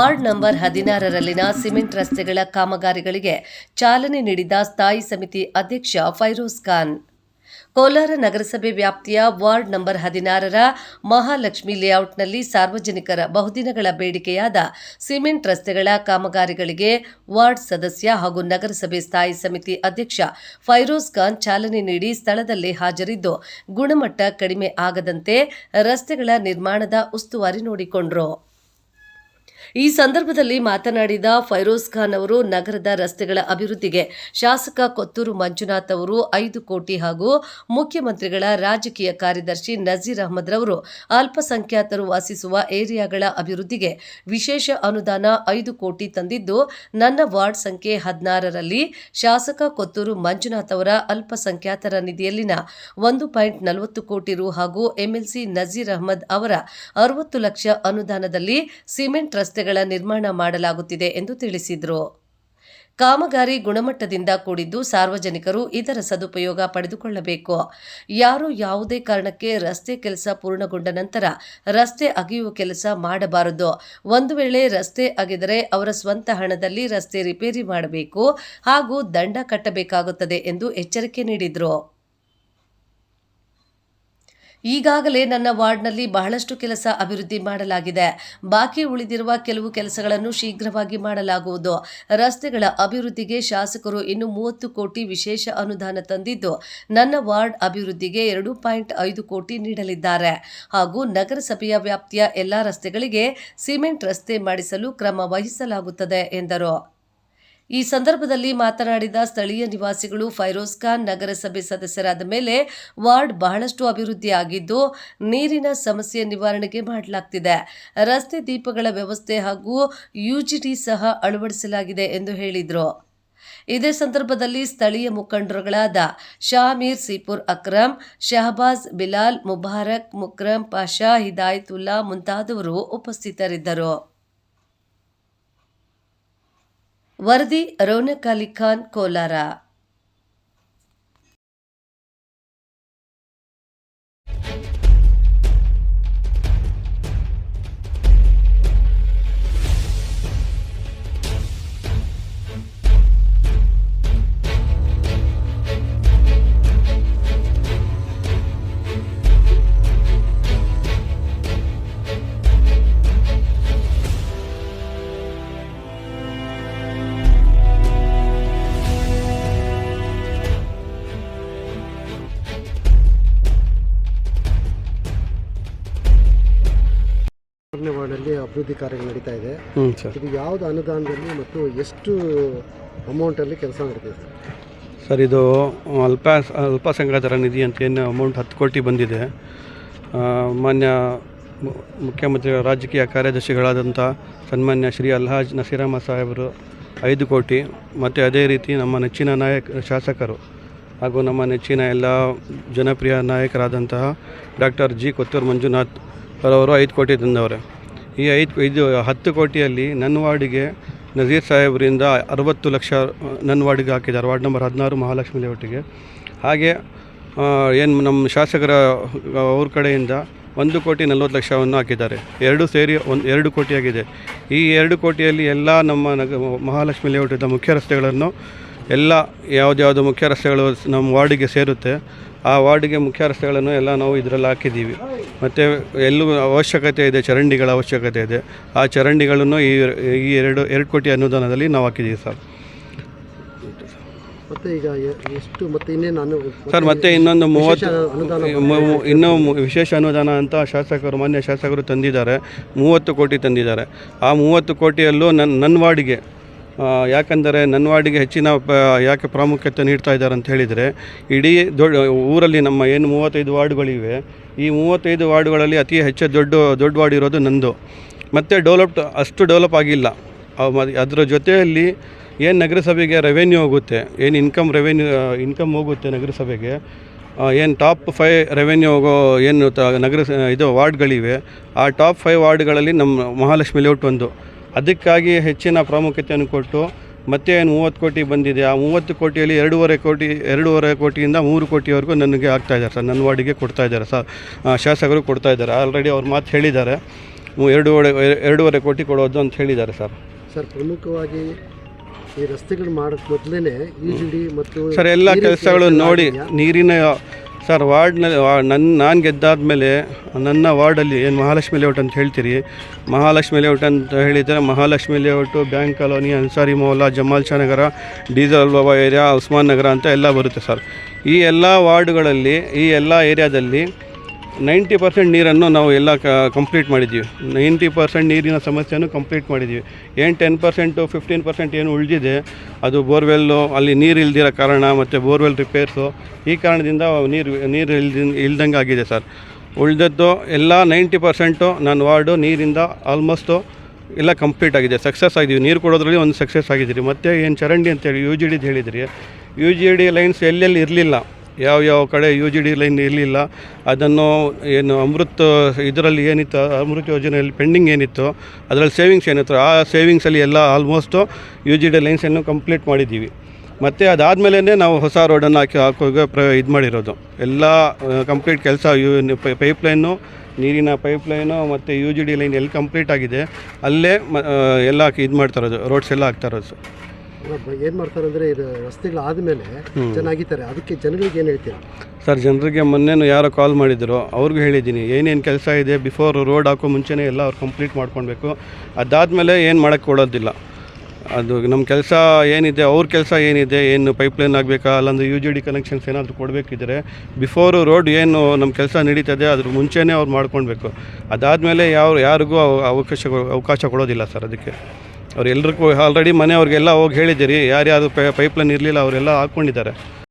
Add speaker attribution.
Speaker 1: Ward number ಹದಿನಾರರಲ್ಲಿನ cement ರಸ್ತೆಗಳ ಕಾಮಗಾರಿಗಳಿಗೆ ಚಾಲನೆ ನೀಡಿದ ಸ್ಥಾಯಿ ಸಮಿತಿ ಅಧ್ಯಕ್ಷ ಫೈರೋಜ್ ಖಾನ್. ಕೋಲಾರ ನಗರಸಭೆ ವ್ಯಾಪ್ತಿಯ ವಾರ್ಡ್ ನಂಬರ್ ಹದಿನಾರರ ಮಹಾಲಕ್ಷ್ಮಿ ಲೇಔಟ್ನಲ್ಲಿ ಸಾರ್ವಜನಿಕರ ಬಹುದಿನಗಳ ಬೇಡಿಕೆಯಾದ ಸಿಮೆಂಟ್ ರಸ್ತೆಗಳ ಕಾಮಗಾರಿಗಳಿಗೆ ವಾರ್ಡ್ ಸದಸ್ಯ ಹಾಗೂ ನಗರಸಭೆ ಸ್ಥಾಯಿ ಸಮಿತಿ ಅಧ್ಯಕ್ಷ ಫೈರೋಜ್ ಖಾನ್ ಚಾಲನೆ ನೀಡಿ ಸ್ಥಳದಲ್ಲಿ ಹಾಜರಿದ್ದು, ಗುಣಮಟ್ಟ ಕಡಿಮೆ ಆಗದಂತೆ ರಸ್ತೆಗಳ ನಿರ್ಮಾಣದ ಉಸ್ತುವಾರಿ ನೋಡಿಕೊಂಡರು. ಈ ಸಂದರ್ಭದಲ್ಲಿ ಮಾತನಾಡಿದ ಫೈರೋಜ್ ಖಾನ್ ಅವರು, ನಗರದ ರಸ್ತೆಗಳ ಅಭಿವೃದ್ಧಿಗೆ ಶಾಸಕ ಕೊತ್ತೂರು ಮಂಜುನಾಥ್ ಅವರು ಐದು ಕೋಟಿ ಹಾಗೂ ಮುಖ್ಯಮಂತ್ರಿಗಳ ರಾಜಕೀಯ ಕಾರ್ಯದರ್ಶಿ ನಜೀರ್ ಅಹಮದ್ ರವರು ಅಲ್ಪಸಂಖ್ಯಾತರು ವಾಸಿಸುವ ಏರಿಯಾಗಳ ಅಭಿವೃದ್ಧಿಗೆ ವಿಶೇಷ ಅನುದಾನ ಐದು ಕೋಟಿ ತಂದಿದ್ದು, ನನ್ನ ವಾರ್ಡ್ ಸಂಖ್ಯೆ ಹದಿನಾರರಲ್ಲಿ ಶಾಸಕ ಕೊತ್ತೂರು ಮಂಜುನಾಥ್ ಅವರ ಅಲ್ಪಸಂಖ್ಯಾತರ ನಿಧಿಯಲ್ಲಿನ ಒಂದು ಪಾಯಿಂಟ್ ನಲವತ್ತು ಕೋಟಿ ರು ಹಾಗೂ ಎಂಎಲ್ಸಿ ನಜೀರ್ ಅಹಮದ್ ಅವರ ಅರವತ್ತು ಲಕ್ಷ ಅನುದಾನದಲ್ಲಿ ಸಿಮೆಂಟ್ ರಸ್ತೆಗಳ ನಿರ್ಮಾಣ ಮಾಡಲಾಗುತ್ತಿದೆ ಎಂದು ತಿಳಿಸಿದರು. ಕಾಮಗಾರಿ ಗುಣಮಟ್ಟದಿಂದ ಕೂಡಿದ್ದು ಸಾರ್ವಜನಿಕರು ಇದರ ಸದುಪಯೋಗ ಪಡೆದುಕೊಳ್ಳಬೇಕು. ಯಾರು ಯಾವುದೇ ಕಾರಣಕ್ಕೆ ರಸ್ತೆ ಕೆಲಸ ಪೂರ್ಣಗೊಂಡ ನಂತರ ರಸ್ತೆ ಅಗೆಯುವ ಕೆಲಸ ಮಾಡಬಾರದು. ಒಂದು ವೇಳೆ ರಸ್ತೆ ಅಗೆದರೆ ಅವರ ಸ್ವಂತ ಹಣದಲ್ಲಿ ರಸ್ತೆ ರಿಪೇರಿ ಮಾಡಬೇಕು ಹಾಗೂ ದಂಡ ಕಟ್ಟಬೇಕಾಗುತ್ತದೆ ಎಂದು ಎಚ್ಚರಿಕೆ ನೀಡಿದರು. ಈಗಾಗಲೇ ನನ್ನ ವಾರ್ಡ್ನಲ್ಲಿ ಬಹಳಷ್ಟು ಕೆಲಸ ಅಭಿವೃದ್ಧಿ ಮಾಡಲಾಗಿದೆ. ಬಾಕಿ ಉಳಿದಿರುವ ಕೆಲವು ಕೆಲಸಗಳನ್ನು ಶೀಘ್ರವಾಗಿ ಮಾಡಲಾಗುವುದು. ರಸ್ತೆಗಳ ಅಭಿವೃದ್ಧಿಗೆ ಶಾಸಕರು ಇನ್ನು ಮೂವತ್ತು ಕೋಟಿ ವಿಶೇಷ ಅನುದಾನ ತಂದಿದ್ದು, ನನ್ನ ವಾರ್ಡ್ ಅಭಿವೃದ್ಧಿಗೆ ಎರಡು ಪಾಯಿಂಟ್ ಐದು ಕೋಟಿ ನೀಡಲಿದ್ದಾರೆ. ಹಾಗೂ ನಗರಸಭೆಯ ವ್ಯಾಪ್ತಿಯ ಎಲ್ಲ ರಸ್ತೆಗಳಿಗೆ ಸಿಮೆಂಟ್ ರಸ್ತೆ ಮಾಡಿಸಲು ಕ್ರಮ ವಹಿಸಲಾಗುತ್ತದೆ ಎಂದರು. ಈ ಸಂದರ್ಭದಲ್ಲಿ ಮಾತನಾಡಿದ ಸ್ಥಳೀಯ ನಿವಾಸಿಗಳು ಫೈರೋಜ್ ಖಾನ್ ನಗರಸಭೆ ಸದಸ್ಯರಾದ ಮೇಲೆ ವಾರ್ಡ್ ಬಹಳಷ್ಟು ಅಭಿವೃದ್ಧಿಯಾಗಿದ್ದು ನೀರಿನ ಸಮಸ್ಯೆ ನಿವಾರಣೆಗೆ ಮಾಡಲಾಗ್ತಿದೆ. ರಸ್ತೆ ದೀಪಗಳ ವ್ಯವಸ್ಥೆ ಹಾಗೂ ಯುಜಿಟಿ ಸಹ ಅಳವಡಿಸಲಾಗಿದೆ ಎಂದು ಹೇಳಿದರು. ಇದೇ ಸಂದರ್ಭದಲ್ಲಿ ಸ್ಥಳೀಯ ಮುಖಂಡರುಗಳಾದ ಶಾಮೀರ್ ಸಿಪುರ್ ಅಕ್ರಮ್, ಶಹಬಾಜ್ ಬಿಲಾಲ್ ಮುಬಾರಕ್ ಮುಕ್ರಮ್ ಪಾಷಾ, ಹಿದಾಯತುಲ್ಲಾ ಮುಂತಾದವರು ಉಪಸ್ಥಿತರಿದ್ದರು. ವರದಿ ರೌನಕ್ ಅಲಿ ಖಾನ್ ಕೋಲಾರ.
Speaker 2: ಮೂರನೇ ವಾರ್ಡಲ್ಲಿ ಅಭಿವೃದ್ಧಿ ಕಾರ್ಯಗಳು ನಡೀತಾ ಇದೆ.
Speaker 3: ಹ್ಞೂ ಸರ್.
Speaker 2: ಇದು ಯಾವುದು ಅನುದಾನದಲ್ಲಿ ಮತ್ತು ಎಷ್ಟು ಅಮೌಂಟಲ್ಲಿ ಕೆಲಸ ನಡೀತಿದೆ ಸರ್
Speaker 3: ಸರ್ ಇದು ಅಲ್ಪ ಅಲ್ಪಸಂಖ್ಯಾತರ ನಿಧಿ ಅಂತ ಏನು ಅಮೌಂಟ್ ಹತ್ತು ಕೋಟಿ ಬಂದಿದೆ. ಆ, ಮಾನ್ಯ ಮು- ಮುಖ್ಯಮಂತ್ರಿಗಳ ರಾಜಕೀಯ ಕಾರ್ಯದರ್ಶಿಗಳಾದಂಥ ಸನ್ಮಾನ್ಯ ಶ್ರೀ ಅಲ್ಹಾಜ್ ನಸೀರಮ್ಮ ಸಾಹೇಬರು ಐದು ಕೋಟಿ ಮತ್ತು ಅದೇ ರೀತಿ ನಮ್ಮ ನೆಚ್ಚಿನ ನಾಯಕ ಶಾಸಕರು ಹಾಗೂ ನಮ್ಮ ನೆಚ್ಚಿನ ಎಲ್ಲ ಜನಪ್ರಿಯ ನಾಯಕರಾದಂತಹ ಡಾಕ್ಟರ್ ಜಿ ಕೊತ್ತೂರು ಮಂಜುನಾಥ್ ಅವರವರು ಐದು ಕೋಟಿ ತಂದವರು. ಈ ಐದು ಇದು ಹತ್ತು ಕೋಟಿಯಲ್ಲಿ ನನ್ನ ವಾರ್ಡಿಗೆ ನಜೀರ್ ಸಾಹೇಬರಿಂದ ಅರವತ್ತು ಲಕ್ಷ ನನ್ನ ವಾರ್ಡಿಗೆ ಹಾಕಿದ್ದಾರೆ. ವಾರ್ಡ್ ನಂಬರ್ ಹದಿನಾರು ಮಹಾಲಕ್ಷ್ಮಿ ಲೇಔಟಿಗೆ. ಹಾಗೆ ಏನು ನಮ್ಮ ಶಾಸಕರ ಅವ್ರ ಕಡೆಯಿಂದ ಒಂದು ಕೋಟಿ ನಲ್ವತ್ತು ಲಕ್ಷವನ್ನು ಹಾಕಿದ್ದಾರೆ. ಎರಡು ಸೇರಿ ಒಂದು, ಎರಡು ಕೋಟಿಯಾಗಿದೆ. ಈ ಎರಡು ಕೋಟಿಯಲ್ಲಿ ಎಲ್ಲ ನಮ್ಮ ನಗ ಮಹಾಲಕ್ಷ್ಮಿ ಲೇಔಟಿದ್ದ ಮುಖ್ಯ ರಸ್ತೆಗಳನ್ನು ಎಲ್ಲ ಯಾವುದ್ಯಾವುದು ಮುಖ್ಯ ರಸ್ತೆಗಳು ನಮ್ಮ ವಾರ್ಡಿಗೆ ಸೇರುತ್ತೆ ಆ ವಾರ್ಡಿಗೆ ಮುಖ್ಯ ರಸ್ತೆಗಳನ್ನು ಎಲ್ಲ ನಾವು ಇದರಲ್ಲಿ ಹಾಕಿದ್ದೀವಿ. ಮತ್ತು ಎಲ್ಲೂ ಅವಶ್ಯಕತೆ ಇದೆ ಚರಂಡಿಗಳ ಅವಶ್ಯಕತೆ ಇದೆ. ಆ ಚರಂಡಿಗಳನ್ನು ಈ ಈ ಎರಡು ಎರಡು ಕೋಟಿ ಅನುದಾನದಲ್ಲಿ ನಾವು ಹಾಕಿದ್ದೀವಿ ಸರ್.
Speaker 2: ಮತ್ತೆ ಈಗ ಎಷ್ಟು ಮತ್ತೆ ಇನ್ನೇನು ಅನು
Speaker 3: ಸರ್ ಮತ್ತೆ ಇನ್ನೊಂದು ಮೂವತ್ತು ಇನ್ನೂ ವಿಶೇಷ ಅನುದಾನ ಅಂತ ಶಾಸಕರು ಮಾನ್ಯ ಶಾಸಕರು ತಂದಿದ್ದಾರೆ. ಮೂವತ್ತು ಕೋಟಿ ತಂದಿದ್ದಾರೆ. ಆ ಮೂವತ್ತು ಕೋಟಿಯಲ್ಲೂ ನನ್ನ ನನ್ನ ವಾರ್ಡಿಗೆ ಯಾಕಂದರೆ ನನ್ವಾಡಿಗೆ ಹೆಚ್ಚಿನ ಯಾಕೆ ಪ್ರಾಮುಖ್ಯತೆ ನೀಡ್ತಾ ಇದ್ದಾರೆ ಅಂತ ಹೇಳಿದರೆ, ಇಡೀ ದೊಡ್ಡ ಊರಲ್ಲಿ ನಮ್ಮ ಏನು ಮೂವತ್ತೈದು ವಾರ್ಡ್ಗಳಿವೆ, ಈ ಮೂವತ್ತೈದು ವಾರ್ಡ್ಗಳಲ್ಲಿ ಅತಿ ಹೆಚ್ಚು ದೊಡ್ಡ ದೊಡ್ಡ ವಾರ್ಡ್ ಇರೋದು ನಂದು. ಮತ್ತು ಡೆವಲಪ್ಡ್, ಅಷ್ಟು ಡೆವಲಪ್ ಆಗಿಲ್ಲ. ಅದರ ಜೊತೆಯಲ್ಲಿ ಏನು ನಗರಸಭೆಗೆ ರೆವೆನ್ಯೂ ಹೋಗುತ್ತೆ, ಏನು ಇನ್ಕಮ್ ರೆವೆನ್ಯೂ ಇನ್ಕಮ್ ಹೋಗುತ್ತೆ ನಗರಸಭೆಗೆ ಏನು ಟಾಪ್ ಫೈ ರೆವೆನ್ಯೂ ಹೋಗೋ, ಏನು ತ, ನಗರ ಇದು ವಾರ್ಡ್ಗಳಿವೆ, ಆ ಟಾಪ್ ಫೈವ್ ವಾರ್ಡ್ಗಳಲ್ಲಿ ನಮ್ಮ ಮಹಾಲಕ್ಷ್ಮಿ ಲೇಔಟ್ ಒಂದು. ಅದಕ್ಕಾಗಿ ಹೆಚ್ಚಿನ ಪ್ರಾಮುಖ್ಯತೆಯನ್ನು ಕೊಟ್ಟು ಮತ್ತೆ ಏನು ಮೂವತ್ತು ಕೋಟಿ ಬಂದಿದೆ. ಆ ಮೂವತ್ತು ಕೋಟಿಯಲ್ಲಿ ಎರಡೂವರೆ ಕೋಟಿ ಎರಡೂವರೆ ಕೋಟಿಯಿಂದ ಮೂರು ಕೋಟಿವರೆಗೂ ನನಗೆ ಆಗ್ತಾ ಇದ್ದಾರೆ ಸರ್. ನನ್ನ ವಾರ್ಡಿಗೆ ಕೊಡ್ತಾ ಇದ್ದಾರೆ ಸರ್. ಶಾಸಕರು ಕೊಡ್ತಾ ಇದ್ದಾರೆ. ಆಲ್ರೆಡಿ ಅವ್ರ ಮಾತು ಹೇಳಿದ್ದಾರೆ. ಎರಡೂವರೆ ಎರಡೂವರೆ ಕೋಟಿ ಕೊಡೋದು ಅಂತ ಹೇಳಿದ್ದಾರೆ ಸರ್.
Speaker 2: ಸರ್ ಪ್ರಮುಖವಾಗಿ ಈ ರಸ್ತೆಗಳು ಮಾಡೋಕ್ಕೆ ಮೊದಲೇ ಯು ಜಿ ಡಿ ಮತ್ತು
Speaker 3: ಸರ್ ಎಲ್ಲ ಕೆಲಸಗಳು ನೋಡಿ ನೀರಿನ ಸರ್, ವಾರ್ಡ್ನಲ್ಲಿ ನನ್ನ ನಾನು ಗೆದ್ದಾದ ನನ್ನ ವಾರ್ಡಲ್ಲಿ ಏನು ಮಹಾಲಕ್ಷ್ಮಿ ಲೇಔಟ್ ಅಂತ ಹೇಳ್ತೀರಿ? ಮಹಾಲಕ್ಷ್ಮಿ ಲೇಔಟ್ ಅಂತ ಹೇಳಿದರೆ Mahalakshmi layout, bank colony, Ansari Mohalla Jamal Shah Nagar, diesel Baba area, Usman Nagar ಅಂತ ಎಲ್ಲ ಬರುತ್ತೆ ಸರ್. ಈ ಎಲ್ಲ ವಾರ್ಡ್ಗಳಲ್ಲಿ, ಈ ಎಲ್ಲ ಏರಿಯಾದಲ್ಲಿ ನೈಂಟಿ ಪರ್ಸೆಂಟ್ ನೀರನ್ನು ನಾವು ಎಲ್ಲ ಕಂಪ್ಲೀಟ್ ಮಾಡಿದ್ದೀವಿ. ನೈಂಟಿ ಪರ್ಸೆಂಟ್ ನೀರಿನ ಸಮಸ್ಯೆಯನ್ನು ಕಂಪ್ಲೀಟ್ ಮಾಡಿದ್ದೀವಿ. ಏನು ಟೆನ್ ಪರ್ಸೆಂಟು ಫಿಫ್ಟೀನ್ ಪರ್ಸೆಂಟ್ ಏನು ಉಳಿದಿದೆ, ಅದು ಬೋರ್ವೆಲ್ಲು ಅಲ್ಲಿ ನೀರು ಇಲ್ದಿರೋ ಕಾರಣ ಮತ್ತು ಬೋರ್ವೆಲ್ ರಿಪೇರ್ಸು ಈ ಕಾರಣದಿಂದ ನೀರು ನೀರು ಇಲ್ದಿ, ಇಲ್ದಂಗೆ ಆಗಿದೆ ಸರ್. ಉಳಿದದ್ದು ಎಲ್ಲ ನೈಂಟಿ ಪರ್ಸೆಂಟು ನನ್ನ ವಾರ್ಡು ನೀರಿಂದ ಆಲ್ಮೋಸ್ಟು ಎಲ್ಲ ಕಂಪ್ಲೀಟ್ ಆಗಿದೆ. ಸಕ್ಸಸ್ ಆಗಿದ್ದೀವಿ. ನೀರು ಕೊಡೋದ್ರಲ್ಲಿ ಒಂದು ಸಕ್ಸಸ್ ಆಗಿದ್ದೀರಿ. ಮತ್ತು ಏನು ಚರಂಡಿ ಅಂತೇಳಿ ಯು ಜಿ ಡಿದು ಹೇಳಿದ್ರಿ. ಯು ಜಿ ಡಿ ಲೈನ್ಸ್ ಎಲ್ಲೆಲ್ಲಿ ಇರಲಿಲ್ಲ. ಯಾವ ಯಾವ ಕಡೆ ಯು ಜಿ ಡಿ ಲೈನ್ ಇರಲಿಲ್ಲ, ಅದನ್ನು ಏನು ಅಮೃತ್, ಇದರಲ್ಲಿ ಏನಿತ್ತು, ಅಮೃತ್ ಯೋಜನೆಯಲ್ಲಿ ಪೆಂಡಿಂಗ್ ಏನಿತ್ತು, ಅದರಲ್ಲಿ ಸೇವಿಂಗ್ಸ್ ಏನಿತ್ತು, ಆ ಸೇವಿಂಗ್ಸಲ್ಲಿ ಎಲ್ಲ ಆಲ್ಮೋಸ್ಟು ಯು ಜಿ ಡಿ ಲೈನ್ಸನ್ನು ಕಂಪ್ಲೀಟ್ ಮಾಡಿದ್ದೀವಿ. ಮತ್ತು ಅದಾದಮೇಲೆ ನಾವು ಹೊಸ ರೋಡನ್ನು ಹಾಕಿ, ಹಾಕೋಗೆ ಪ್ರ, ಇದು ಮಾಡಿರೋದು. ಎಲ್ಲ ಕಂಪ್ಲೀಟ್ ಕೆಲಸ ಯು ಪೈಪ್ಲೈನು, ನೀರಿನ ಪೈಪ್ಲೈನು ಮತ್ತು ಯು ಜಿ ಡಿ ಲೈನ್ ಎಲ್ಲಿ ಕಂಪ್ಲೀಟ್ ಆಗಿದೆ, ಅಲ್ಲೇ ಎಲ್ಲ ಇದು ಮಾಡ್ತಾ ಇರೋದು ರೋಡ್ಸ್ ಎಲ್ಲ ಹಾಕ್ತಾರೋದು
Speaker 2: ಏನು ಮಾಡ್ತಾರೆ ಅಂದರೆ ಇದು ರಸ್ತೆಗಳು ಆದಮೇಲೆ ಚೆನ್ನಾಗಿದ್ದಾರೆ. ಅದಕ್ಕೆ ಜನಗಳಿಗೆ ಏನು ಹೇಳ್ತೀರಾ?
Speaker 3: ಸರ್ ಜನರಿಗೆ ಮೊನ್ನೆನೂ ಯಾರೋ ಕಾಲ್ ಮಾಡಿದ್ರು. ಅವ್ರಿಗೂ ಹೇಳಿದ್ದೀನಿ. ಏನೇನು ಕೆಲಸ ಇದೆ ಬಿಫೋರ್ ರೋಡ್ ಹಾಕೋ ಮುಂಚೆನೇ ಎಲ್ಲ ಅವ್ರು ಕಂಪ್ಲೀಟ್ ಮಾಡ್ಕೊಳ್ಬೇಕು ಅದಾದಮೇಲೆ ಏನು ಮಾಡೋಕ್ಕೆ ಕೊಡೋದಿಲ್ಲ ಅದು ನಮ್ಮ ಕೆಲಸ ಏನಿದೆ ಅವ್ರ ಕೆಲಸ ಏನಿದೆ ಏನು ಪೈಪ್ಲೈನ್ ಆಗಬೇಕಾ ಅಲ್ಲಂದ್ರೆ ಯು ಜಿ ಡಿ ಕನೆಕ್ಷನ್ಸ್ ಏನಾದರೂ ಕೊಡಬೇಕಿದ್ರೆ ಬಿಫೋರು ರೋಡ್ ಏನು ನಮ್ಮ ಕೆಲಸ ನಡೀತದೆ ಅದ್ರ ಮುಂಚೆನೇ ಅವ್ರು ಮಾಡ್ಕೊಳ್ಬೇಕು ಅದಾದಮೇಲೆ ಯಾರು ಯಾರಿಗೂ ಅವ- ಅವಕಾಶ ಅವಕಾಶ ಕೊಡೋದಿಲ್ಲ ಸರ್ ಅದಕ್ಕೆ. ಅವ್ರು ಎಲ್ರಿಗೂ ಆಲ್ರೆಡಿ ಮನೆಯವ್ರಿಗೆಲ್ಲ ಹೋಗಿ ಹೇಳಿದ್ದೀರಿ ಯಾರ್ಯಾರು ಪೈಪ್ಲೈನ್ ಇರಲಿಲ್ಲ ಅವರೆಲ್ಲ ಹಾಕ್ಕೊಂಡಿದ್ದಾರೆ.